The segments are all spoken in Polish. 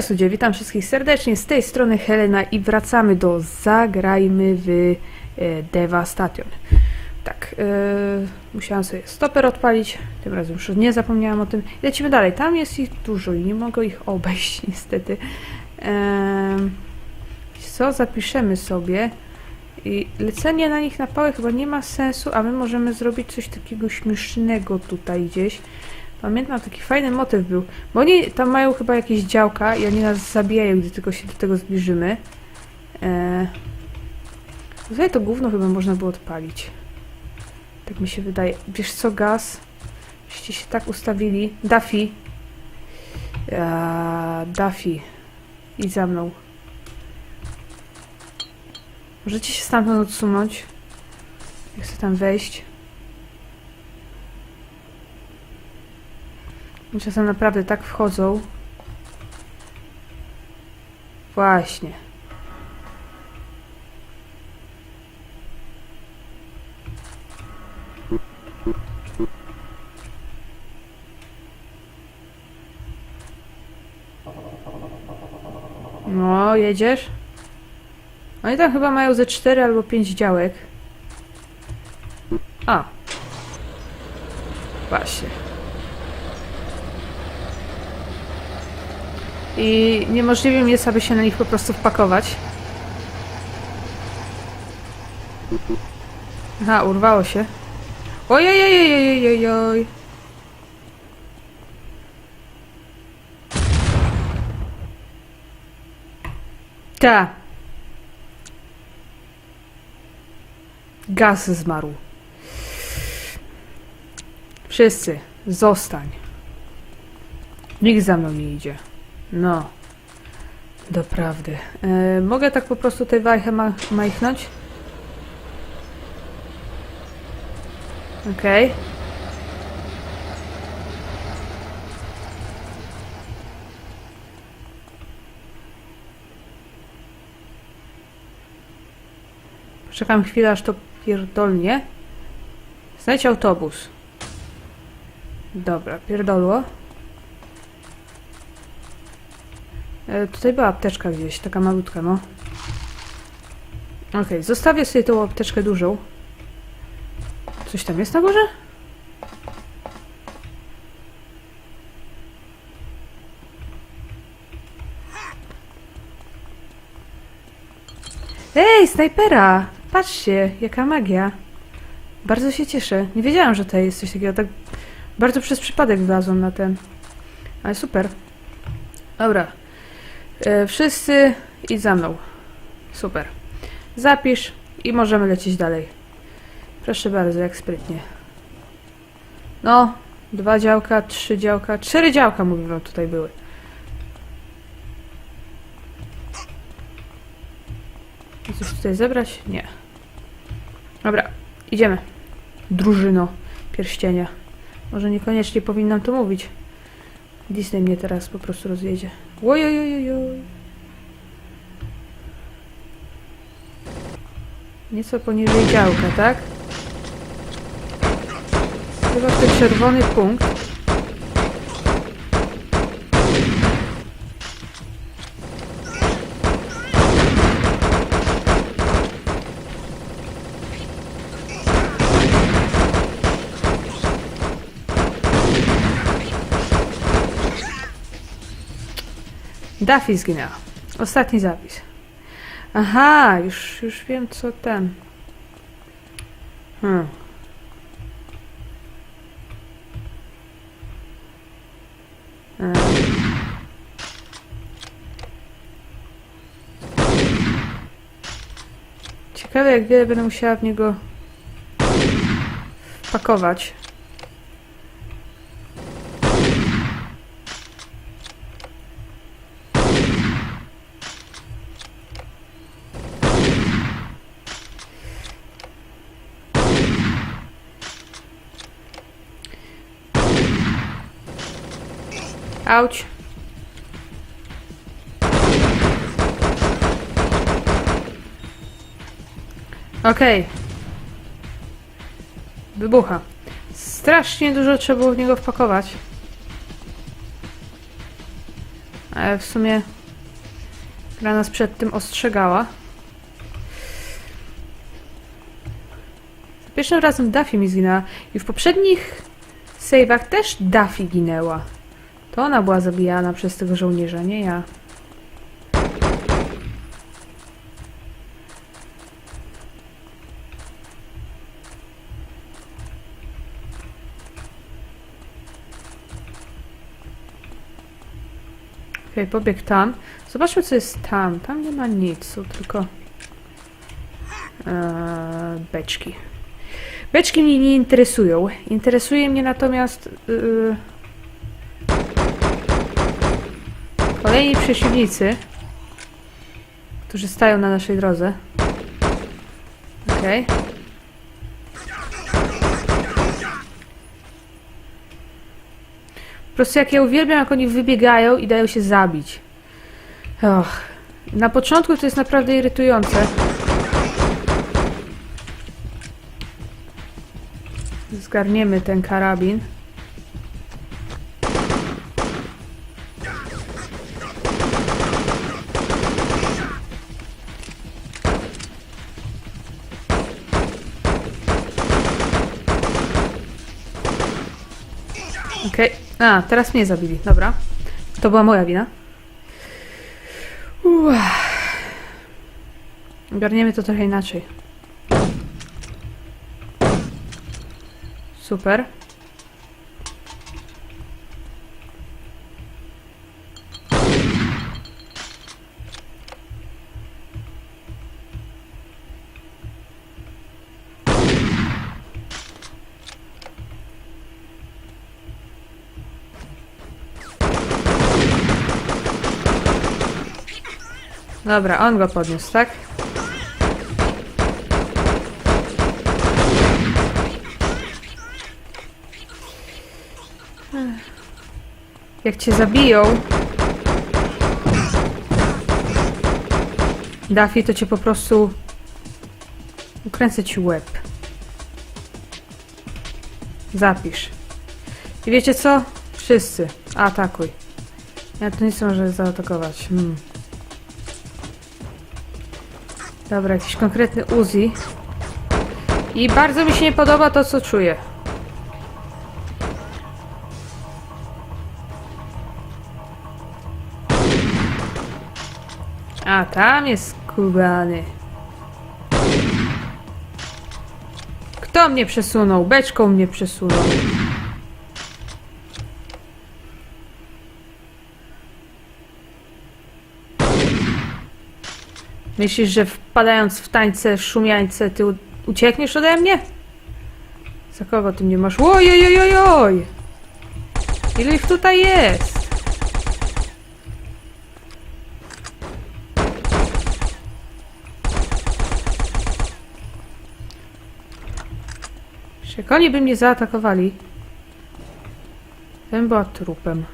Cześć ludzie, witam wszystkich serdecznie, z tej strony Helena i wracamy do Zagrajmy w e, Devastation. Tak, e, musiałam sobie stoper odpalić, tym razem już nie zapomniałam o tym. Lecimy dalej, tam jest ich dużo i nie mogę ich obejść niestety. Em, co, zapiszemy sobie i lecenie na nich na pałę chyba nie ma sensu, a my możemy zrobić coś takiego śmiesznego tutaj gdzieś. Pamiętam, taki fajny motyw był, bo oni tam mają chyba jakieś działka i oni nas zabijają, gdy tylko się do tego zbliżymy. Eee, tutaj to gówno chyba można było odpalić. Tak mi się wydaje. Wiesz co, gaz? Żeście się tak ustawili. Duffy. Eee, Duffy. Idź za mną. Możecie się stamtąd odsunąć? Ja chcę tam wejść. Czasem naprawdę tak wchodzą. Właśnie. No, jedziesz? Oni tam chyba mają ze 4 albo 5 działek. A. Właśnie. I niemożliwym jest, aby się na nich po prostu wpakować. Aha, urwało się. Ojej, Ta. Gaz zmarł. Wszyscy, zostań. Nikt za mną nie idzie. No. Doprawdy. E, mogę tak po prostu tej wajchę ma? Okej. Poczekam chwilę, aż to pierdolnie. Znajdź autobus. Dobra, pierdolło. E, tutaj była apteczka gdzieś, taka malutka, no. Okej, zostawię sobie tą apteczkę dużą. Coś tam jest na górze? Ej, snajpera! Patrzcie, jaka magia. Bardzo się cieszę. Nie wiedziałam, że tutaj jest coś takiego. Tak bardzo przez przypadek wlazłam na ten. Ale super. Dobra. E, wszyscy idź za mną. Super. Zapisz i możemy lecieć dalej. Proszę bardzo, jak sprytnie. No, dwa działka, trzy działka, cztery działka, mówię wam, tutaj były. I Coś tutaj zebrać? Nie. Dobra, idziemy. Drużyno pierścienia. Może niekoniecznie powinnam to mówić. Disney mnie teraz po prostu rozjedzie. Ojojojojoj. Nieco poniżej działka, tak? Chyba ten czerwony punkt. Duffy zginęła. Ostatni zapis. Aha, już, już wiem co ten. Hmm. Ciekawe jak wiele będę musiała w niego wpakować. Auć. Okej. Wybucha. Strasznie dużo trzeba było w niego wpakować. Ale w sumie gra nas przed tym ostrzegała. Pierwszym razem Daffy mi zginęła i w poprzednich save'ach też Daffy ginęła. To ona była zabijana przez tego żołnierza, nie ja. Okej, pobiegł tam. Zobaczmy, co jest tam. Tam nie ma nic, są tylko eee, beczki. Beczki mnie nie interesują. Interesuje mnie natomiast yy, kolejni przeciwnicy, którzy stają na naszej drodze. Okej. Po prostu jak ja uwielbiam, jak oni wybiegają i dają się zabić. Och. Na początku to jest naprawdę irytujące. Zgarniemy ten karabin. A, teraz mnie zabili. Dobra. To była moja wina. Uff. Ogarniemy to trochę inaczej. Super. Dobra, on go podniósł, tak? Jak cię zabiją... Daffy, to cię po prostu... Ukręcę ci łeb. Zapisz. I wiecie co? Wszyscy. Atakuj. Ja tu nic nie może zaatakować. Hmm. Dobra, jakiś konkretny Uzi. I bardzo mi się nie podoba to, co czuję. A, tam jest skubany. Kto mnie przesunął? Beczką mnie przesunął. Myślisz, że wpadając w tańce, szumiańce, ty uciekniesz ode mnie? Za kogo ty mnie masz? Oj, oj, oj, oj! Ile ich tutaj jest? Jak oni by mnie zaatakowali, bym była trupem.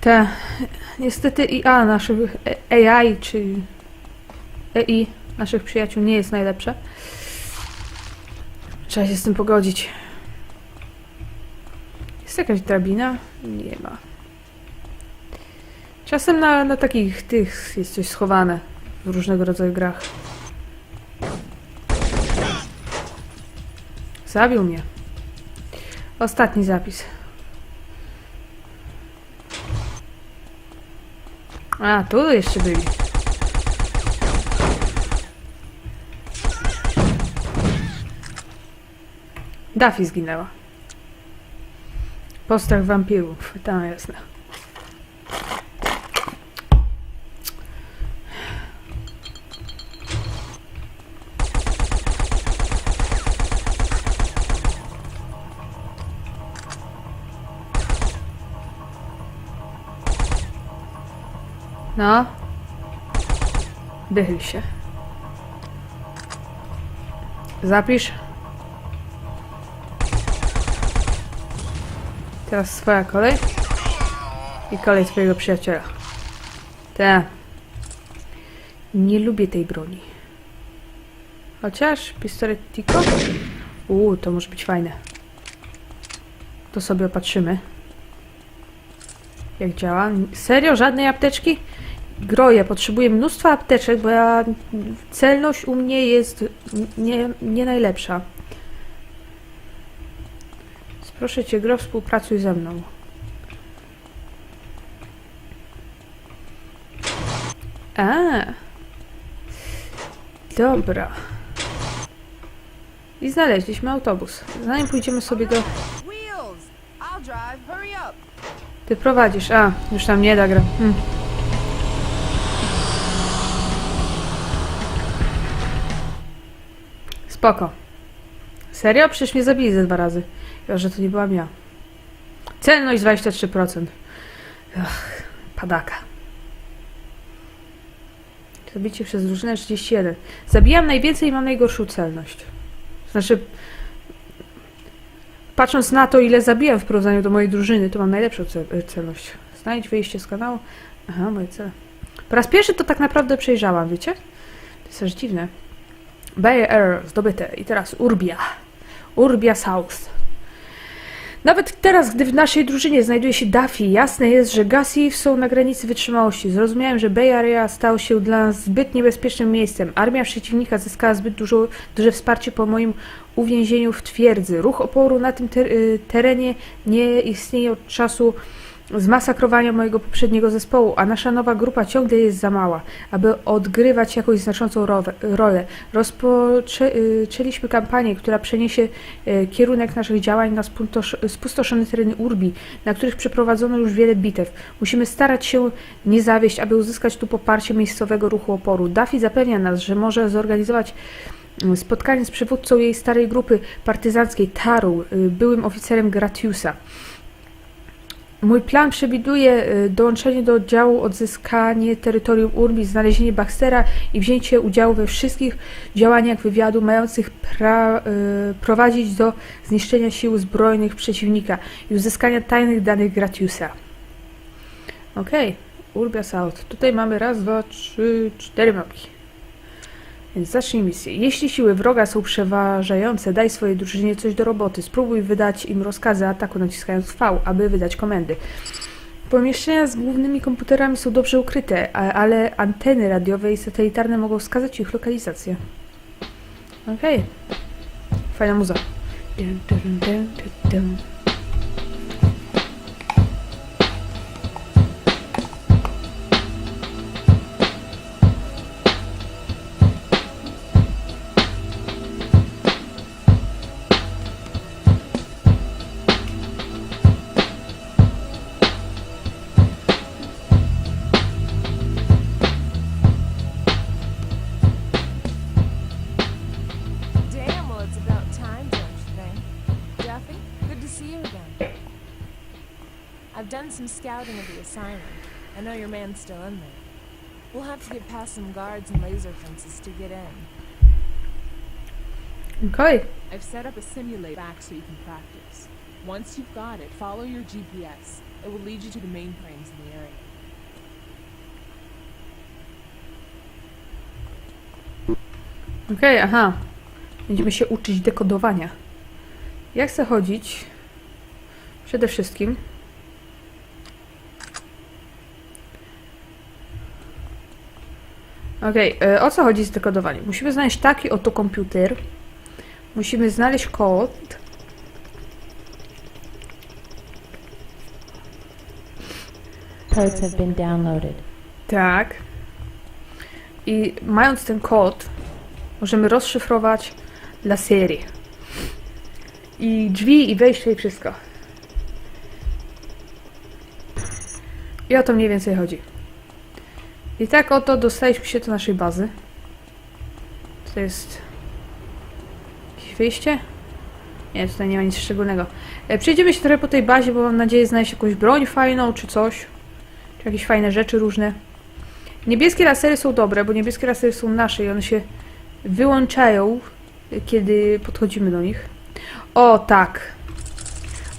Te, niestety IA naszych AI, czy EI naszych przyjaciół nie jest najlepsze. Trzeba się z tym pogodzić. Jest jakaś drabina? Nie ma. Czasem na, na takich tych jest coś schowane w różnego rodzaju grach. Zabił mnie. Ostatni zapis. A, tu jeszcze byli. Daffy zginęła. Postrach wampirów. Tam jasne. No. Wychyl się. Zapisz. Teraz swoja kolej. I kolej twojego przyjaciela. Te. Nie lubię tej broni. Chociaż pistolet Tico? Uuu, to może być fajne. To sobie opatrzymy. jak działa. Serio? Żadnej apteczki? Groję, potrzebuję mnóstwa apteczek, bo ja, celność u mnie jest nie, nie najlepsza. Więc Proszę cię, gro, współpracuj ze mną. A. Dobra. I znaleźliśmy autobus. Zanim pójdziemy sobie do... Ty prowadzisz. A, już tam nie da gra. Hmm. Spoko. Serio? Przecież mnie zabili ze dwa razy. Chyba, że to nie byłam ja. Celność 23%. Ach, padaka. Zabicie przez drużynę 31. Zabijam najwięcej i mam najgorszą celność. Znaczy, patrząc na to, ile zabijam w porównaniu do mojej drużyny, to mam najlepszą cel celność. Znajdź wyjście z kanału. Aha, moje cele. Po raz pierwszy to tak naprawdę przejrzałam, wiecie? To jest też dziwne. Bay Error zdobyte. I teraz Urbia. Urbia South. Nawet teraz, gdy w naszej drużynie znajduje się Duffy, jasne jest, że Gassi są na granicy wytrzymałości. Zrozumiałem, że Bay Area stał się dla nas zbyt niebezpiecznym miejscem. Armia przeciwnika zyskała zbyt dużo, duże wsparcie po moim uwięzieniu w twierdzy. Ruch oporu na tym y, terenie nie istnieje od czasu zmasakrowania mojego poprzedniego zespołu, a nasza nowa grupa ciągle jest za mała, aby odgrywać jakąś znaczącą rolę. Rozpoczęliśmy kampanię, która przeniesie e, kierunek naszych działań na spustosz- spustoszone tereny Urbi, na których przeprowadzono już wiele bitew. Musimy starać się nie zawieść, aby uzyskać tu poparcie miejscowego ruchu oporu. Duffy zapewnia nas, że może zorganizować mm, spotkanie z przywódcą jej starej grupy partyzanckiej Taru, y, byłym oficerem Gratiusa. Mój plan przewiduje y, dołączenie do oddziału, odzyskanie terytorium Urbi, znalezienie Baxtera i wzięcie udziału we wszystkich działaniach wywiadu mających pra, y, prowadzić do zniszczenia sił zbrojnych przeciwnika i uzyskania tajnych danych Gratiusa. Okej, Urbia South. Tutaj mamy raz, dwa, trzy, cztery mapki. Więc zacznij misję. Jeśli siły wroga są przeważające, daj swojej drużynie coś do roboty. Spróbuj wydać im rozkazy ataku naciskając V, aby wydać komendy. Pomieszczenia z głównymi komputerami są dobrze ukryte, ale anteny radiowe i satelitarne mogą wskazać ich lokalizację. Okej. Fajna muza. Dun, dun, dun, dun, dun. Some scouting of the asylum. I know your man's still in there. We'll have to get past some guards and laser fences to get in. Okej. I've set up a simulator back so you can practice. Once you've got it, follow your GPS. It will lead you to the mainframes in the area. Okej, aha. Będziemy się uczyć dekodowania. Ja chcę chodzić przede wszystkim. Okej, e, o co chodzi z dekodowaniem? Musimy znaleźć taki oto komputer. Musimy znaleźć kod. Codes have been downloaded. Tak. I mając ten kod, możemy rozszyfrować dla serii. I drzwi, i wejście, i wszystko. I o to mniej więcej chodzi. I tak oto dostaliśmy się do naszej bazy. To jest... Jakieś wyjście? Nie, tutaj nie ma nic szczególnego. E, Przejdziemy się trochę po tej bazie, bo mam nadzieję znaleźć jakąś broń fajną, czy coś. Czy jakieś fajne rzeczy różne. Niebieskie lasery są dobre, bo niebieskie lasery są nasze i one się wyłączają, kiedy podchodzimy do nich. O, tak.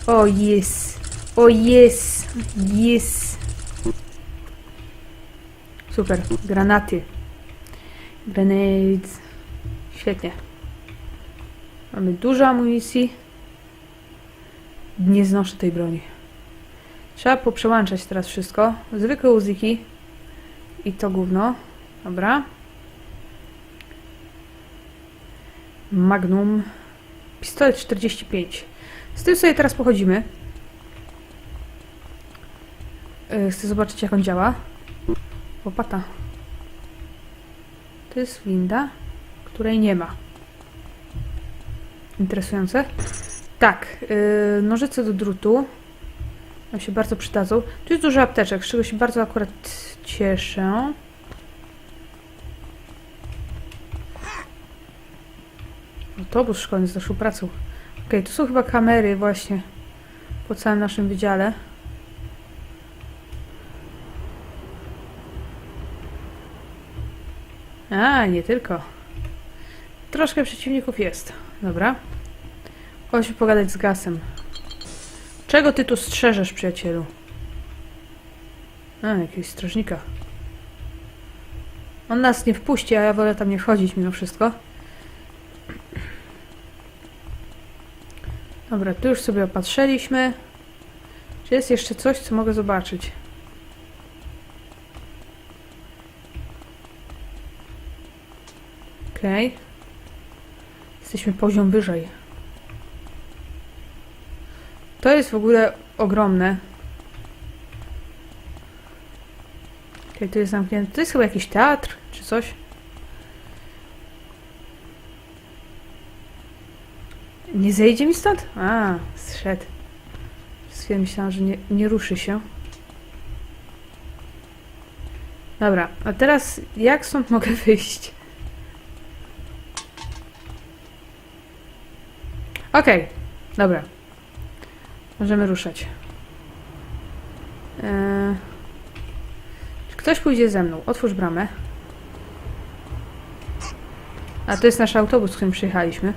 O, yes. O, yes. Yes. Super. Granaty. Grenades. Świetnie. Mamy dużo amunicji. Nie znoszę tej broni. Trzeba poprzełączać teraz wszystko. Zwykłe uziki. I to gówno. Dobra. Magnum. Pistolet 45. Z tym sobie teraz pochodzimy. Yy, Chcę zobaczyć, jak on działa. Łopata. To jest winda, której nie ma. Interesujące. Tak, yy, nożyce do drutu. Nam się bardzo przydadzą. Tu jest dużo apteczek, z czego się bardzo akurat cieszę. Autobus szkolny z naszą pracą. Okej, tu są chyba kamery właśnie po całym naszym wydziale. A, nie tylko. Troszkę przeciwników jest. Dobra. Chodźmy pogadać z Gasem. Czego ty tu strzeżesz, przyjacielu? A, jakiegoś strażnika. On nas nie wpuści, a ja wolę tam nie wchodzić mimo wszystko. Dobra, tu już sobie opatrzyliśmy. Czy jest jeszcze coś, co mogę zobaczyć? Okej. Jesteśmy poziom wyżej. To jest w ogóle ogromne. Okej, tu jest zamknięte. To jest chyba jakiś teatr, czy coś. Nie zejdzie mi stąd? A, zszedł. Przez chwilę myślałam, że nie, nie ruszy się. Dobra, a teraz jak stąd mogę wyjść? Okej, dobra. Możemy ruszać. Eee, ktoś pójdzie ze mną? Otwórz bramę. A to jest nasz autobus, którym przyjechaliśmy.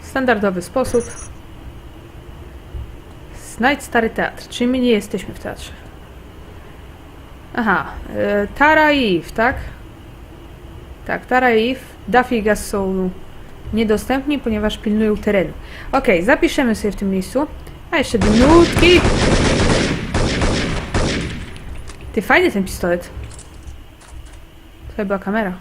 Standardowy sposób. Znajdź stary teatr, czyli my nie jesteśmy w teatrze. Aha, e, Tara Eve, tak? Tak, Tara i Duffy i są niedostępni, ponieważ pilnują terenu. Ok, zapiszemy sobie w tym miejscu. A jeszcze minutki. Ty, fajny ten pistolet. To chyba kamera.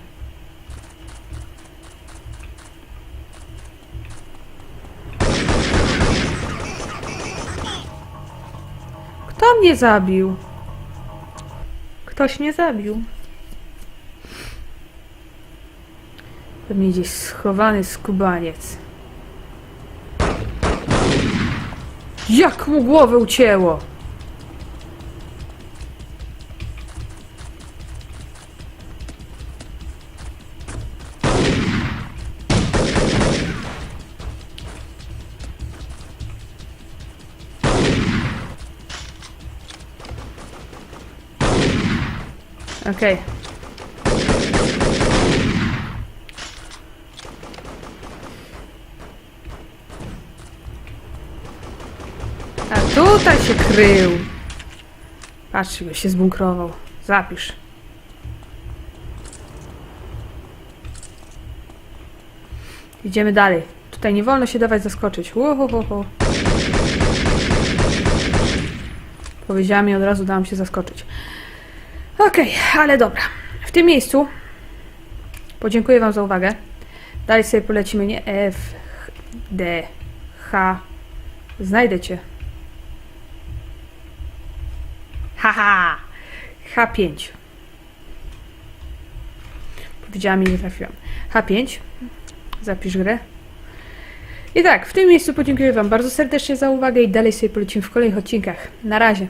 Kto mnie zabił? Ktoś mnie zabił. Pewnie gdzieś schowany skubaniec. Jak mu głowę ucięło! Okej. A tutaj się krył. Patrzcie, go się zbunkrował. Zapisz. Idziemy dalej. Tutaj nie wolno się dawać zaskoczyć. Uhuhuhu. Powiedziałam i od razu dałam się zaskoczyć. Okej, ale dobra. W tym miejscu podziękuję Wam za uwagę. Dalej sobie polecimy nie F, D, H. Znajdę Cię. Haha! H5. Powiedziałam i nie trafiłam. H5. Zapisz grę. I tak, w tym miejscu podziękuję Wam bardzo serdecznie za uwagę i dalej sobie polecimy w kolejnych odcinkach. Na razie.